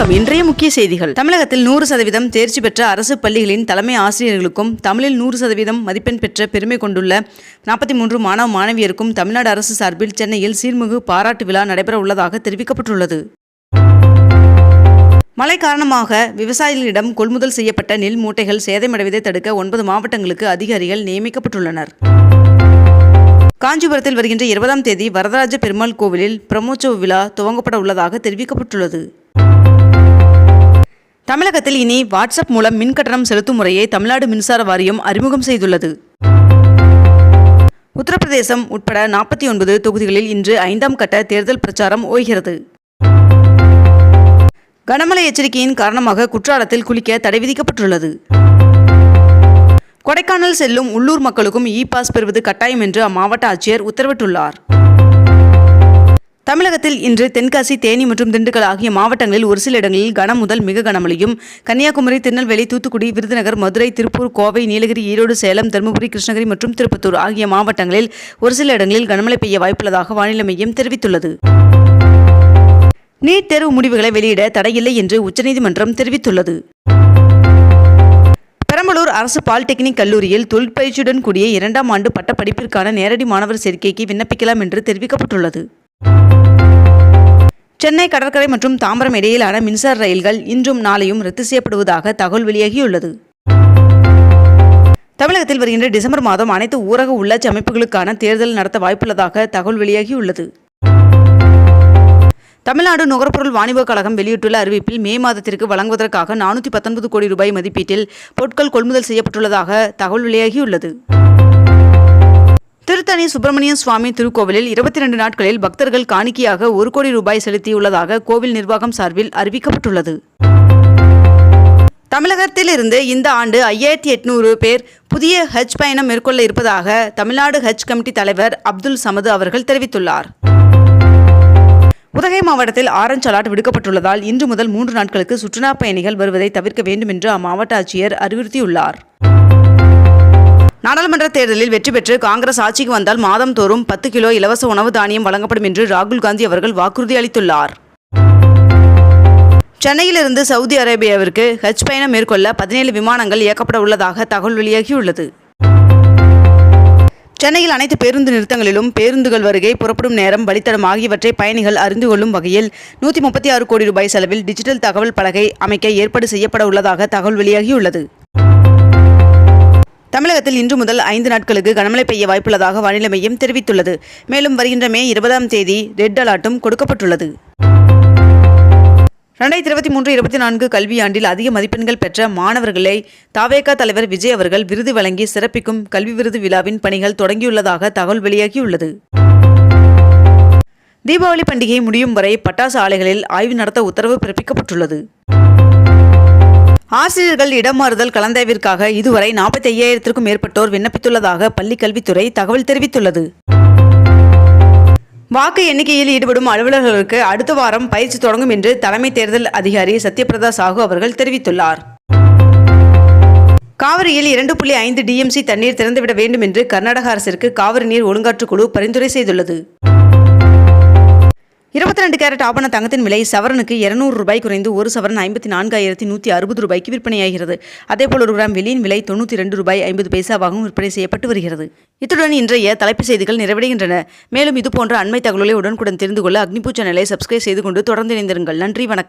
வணக்கம். இன்றைய முக்கிய செய்திகள். தமிழகத்தில் நூறு சதவீதம் தேர்ச்சி பெற்ற அரசு பள்ளிகளின் தலைமை ஆசிரியர்களுக்கும் தமிழில் நூறு சதவீதம் மதிப்பெண் பெற்ற பெருமை கொண்டுள்ள நாற்பத்தி மூன்று மாணவ மாணவியருக்கும் தமிழ்நாடு அரசு சார்பில் சென்னையில் சீர்மிகு பாராட்டு விழா நடைபெற உள்ளதாக தெரிவிக்கப்பட்டுள்ளது. மழை காரணமாக விவசாயிகளிடம் கொள்முதல் செய்யப்பட்ட நெல் மூட்டைகள் சேதமடைவதை தடுக்க ஒன்பது மாவட்டங்களுக்கு அதிகாரிகள் நியமிக்கப்பட்டுள்ளனர். காஞ்சிபுரத்தில் வருகின்ற இருபதாம் தேதி வரதராஜ பெருமாள் கோவிலில் பிரம்மோற்சவ விழா துவங்கப்பட உள்ளதாக தெரிவிக்கப்பட்டுள்ளது. தமிழகத்தில் இனி வாட்ஸ்அப் மூலம் மின் கட்டணம் செலுத்தும் முறையை தமிழ்நாடு மின்சார வாரியம் அறிமுகம் செய்துள்ளது. உத்தரப்பிரதேசம் உட்பட நாற்பத்தி ஒன்பது தொகுதிகளில் இன்று ஐந்தாம் கட்ட தேர்தல் பிரச்சாரம் ஓய்கிறது. கனமழை எச்சரிக்கையின் காரணமாக குற்றாலத்தில் குளிக்க தடை விதிக்கப்பட்டுள்ளது. கொடைக்கானல் செல்லும் உள்ளூர் மக்களுக்கும் இ பாஸ் பெறுவது கட்டாயம் என்று அம்மாவட்ட ஆட்சியர் உத்தரவிட்டுள்ளார். தமிழகத்தில் இன்று தென்காசி தேனி மற்றும் திண்டுக்கல் ஆகிய மாவட்டங்களில் ஒரு சில இடங்களில் கனம் முதல் மிக கனமழையும். கன்னியாகுமரி திருநெல்வேலி தூத்துக்குடி விருதுநகர் மதுரை திருப்பூர் கோவை நீலகிரி ஈரோடு சேலம் தருமபுரி கிருஷ்ணகிரி மற்றும் திருப்பத்தூர் ஆகிய மாவட்டங்களில் ஒரு சில இடங்களில் கனமழை பெய்ய வாய்ப்புள்ளதாக வானிலை மையம் தெரிவித்துள்ளது. நீட் தேர்வு முடிவுகளை வெளியிட தடையில்லை என்று உச்சநீதிமன்றம் தெரிவித்துள்ளது. பெரம்பலூர் அரசு பாலிடெக்னிக் கல்லூரியில் தொழிற்பயிற்சியுடன் கூடிய இரண்டாம் ஆண்டு பட்டப்படிப்பிற்கான நேரடி மாணவர் சேர்க்கைக்கு விண்ணப்பிக்கலாம் என்று தெரிவிக்கப்பட்டுள்ளது. சென்னை கடற்கரை மற்றும் தாம்பரம் இடையிலான மின்சார ரயில்கள் இன்றும் நாளையும் ரத்து செய்யப்படுவதாக தகவல் வெளியாகியுள்ளது. தமிழகத்தில் வருகின்ற டிசம்பர் மாதம் அனைத்து ஊரக உள்ளாட்சி அமைப்புகளுக்கான தேர்தல் நடத்த வாய்ப்புள்ளதாக தகவல் வெளியாகியுள்ளது. தமிழ்நாடு நுகர்பொருள் வாணிபக் கழகம் வெளியிட்டுள்ள அறிவிப்பில் மே மாதத்திற்கு வழங்குவதற்காக நானூற்றி பத்தொன்பது கோடி ரூபாய் மதிப்பீட்டில் பொருட்கள் கொள்முதல் செய்யப்பட்டுள்ளதாக தகவல் வெளியாகியுள்ளது. திருத்தணி சுப்பிரமணிய சுவாமி திருக்கோவிலில் இருபத்தி ரெண்டு நாட்களில் பக்தர்கள் காணிக்கையாக ஒரு கோடி ரூபாய் செலுத்தியுள்ளதாக கோவில் நிர்வாகம் சார்பில் அறிவிக்கப்பட்டுள்ளது. தமிழகத்திலிருந்து இந்த ஆண்டு ஐயாயிரத்தி எட்நூறு பேர் புதிய ஹஜ் பயணம் மேற்கொள்ள இருப்பதாக தமிழ்நாடு ஹஜ் கமிட்டி தலைவர் அப்துல் சமது அவர்கள் தெரிவித்துள்ளார். உதகை மாவட்டத்தில் ஆரஞ்ச் அலர்ட் விடுக்கப்பட்டுள்ளதால் இன்று முதல் மூன்று நாட்களுக்கு சுற்றுலா பயணிகள் வருவதை தவிர்க்க வேண்டும் என்று அம்மாவட்ட ஆட்சியர் அறிவுறுத்தியுள்ளார். நாடாளுமன்ற தேர்தலில் வெற்றி பெற்று காங்கிரஸ் ஆட்சிக்கு வந்தால் மாதம்தோறும் பத்து கிலோ இலவச உணவு தானியம் வழங்கப்படும் என்று ராகுல் காந்தி அவர்கள் வாக்குறுதி அளித்துள்ளார். சென்னையிலிருந்து சவுதி அரேபியாவிற்கு ஹஜ் பயணம் மேற்கொள்ள பதினேழு விமானங்கள் இயக்கப்பட உள்ளதாக தகவல் வெளியாகியுள்ளது. சென்னையில் அனைத்து பேருந்து நிறுத்தங்களிலும் பேருந்துகள் வருகை புறப்படும் நேரம் வழித்தடம் ஆகியவற்றை பயணிகள் அறிந்து கொள்ளும் வகையில் நூற்றி முப்பத்தி ஆறு கோடி ரூபாய் செலவில் டிஜிட்டல் தகவல் பலகை அமைக்க ஏற்பாடு செய்யப்பட உள்ளதாக தகவல் வெளியாகியுள்ளது. தமிழகத்தில் இன்று முதல் ஐந்து நாட்களுக்கு கனமழை பெய்ய வாய்ப்புள்ளதாக வானிலை மையம் தெரிவித்துள்ளது. மேலும் வருகின்ற மே இருபதாம் தேதி ரெட் அலர்ட்டும் கொடுக்கப்பட்டுள்ளது. ரெண்டாயிரத்தி இருபத்தி மூன்று இருபத்தி நான்கு கல்வியாண்டில் அதிக மதிப்பெண்கள் பெற்ற மாணவர்களை தாவேகா தலைவர் விஜய் அவர்கள் விருது வழங்கி சிறப்பிக்கும் கல்வி விருது விழாவின் பணிகள் தொடங்கியுள்ளதாக தகவல் வெளியாகியுள்ளது. தீபாவளி பண்டிகை முடியும் வரை பட்டாசு ஆலைகளில் ஆய்வு நடத்த உத்தரவு பிறப்பிக்கப்பட்டுள்ளது. ஆசிரியர்கள் இடமாறுதல் கலந்தாய்விற்காக இதுவரை நாற்பத்தி ஐயாயிரத்திற்கும் மேற்பட்டோர் விண்ணப்பித்துள்ளதாக பள்ளிக்கல்வித்துறை தகவல் தெரிவித்துள்ளது. வாக்கு எண்ணிக்கையில் ஈடுபடும் அலுவலர்களுக்கு அடுத்த வாரம் பயிற்சி தொடங்கும் என்று தலைமை தேர்தல் அதிகாரி சத்யபிரதா சாஹூ அவர்கள் தெரிவித்துள்ளார். காவிரியில் இரண்டு புள்ளி ஐந்து டிஎம்சி தண்ணீர் திறந்துவிட வேண்டும் என்று கர்நாடக அரசிற்கு காவிரி நீர் ஒழுங்காற்றுக் குழு பரிந்துரை செய்துள்ளது. இருபத்தி ரெண்டு கேரட் ஆபண தங்கத்தின் விலை சவரனுக்கு இருநூறு ரூபாய் குறைந்து ஒரு சவரன் ஐம்பத்தி நான்காயிரத்தி நூற்றி அறுபது ரூபாய்க்கு விற்பனையாகிறது. அதேபோல் ஒரு கிராம் வெளியின் விலை தொண்ணூற்றி ரெண்டு ரூபாய் ஐம்பது பைசாவாகவும் விற்பனை செய்யப்பட்டு வருகிறது. இத்துடன் இன்றைய தலைப்புச் செய்திகள் நிறைவடைகின்றன. மேலும் இதுபோன்ற அண்மை தகவலை உடனுக்குடன் தெரிந்து கொள்ள அக்னிபூ சேனலை சப்ஸ்கிரைப் செய்து கொண்டு தொடர்ந்து இணைந்திருங்கள். நன்றி வணக்கம்.